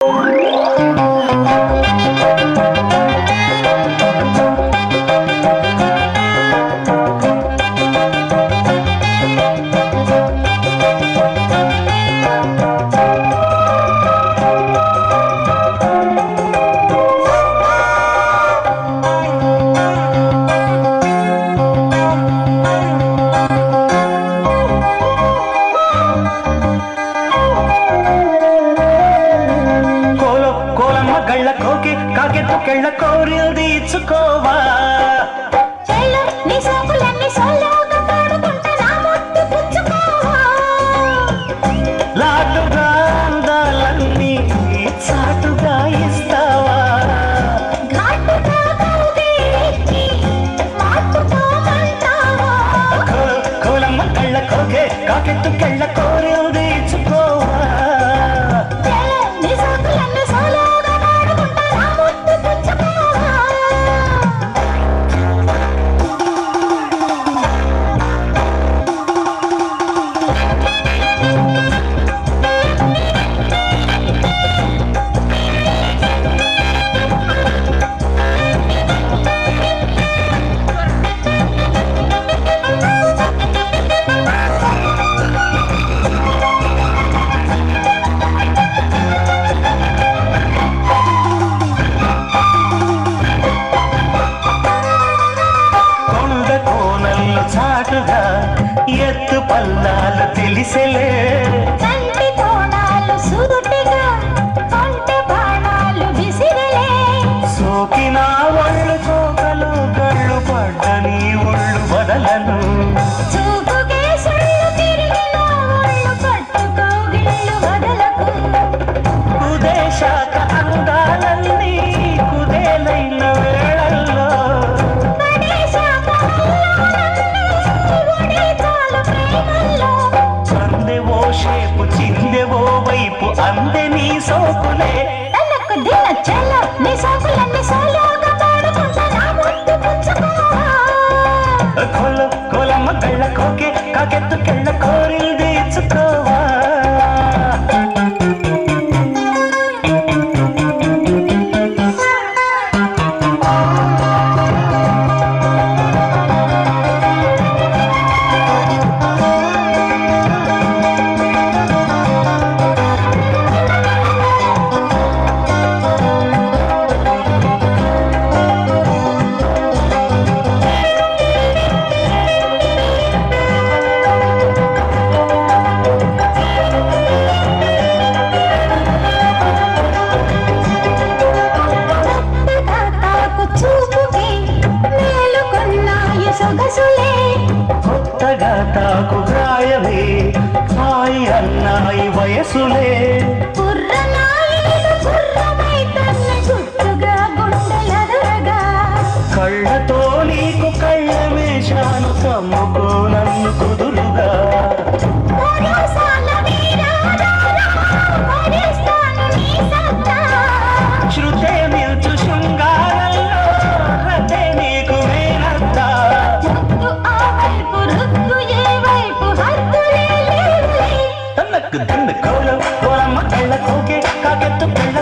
you. కళ్ళ కోరిల్ది ఇచ్చుకోవా ఎత్తు పల్లాలు తెలిసెలే. సోకినా ఒళ్ళు గళ్ళు పడ్డ నీ ఒళ్ళు వదలను. నవ్వులే నన్నొక దిన చల్ల సొగసులే. కొత్తగా తాకు గాయమే. హాయ్ అన్నాయి వయసులే. కళ్ళతో నీకు కళ్ళ వేశాను కమ్ముకు. தக்கு தண்டு கௌரவ கோலம்மா கள்ள கோகே காக்கத்து பெள்ள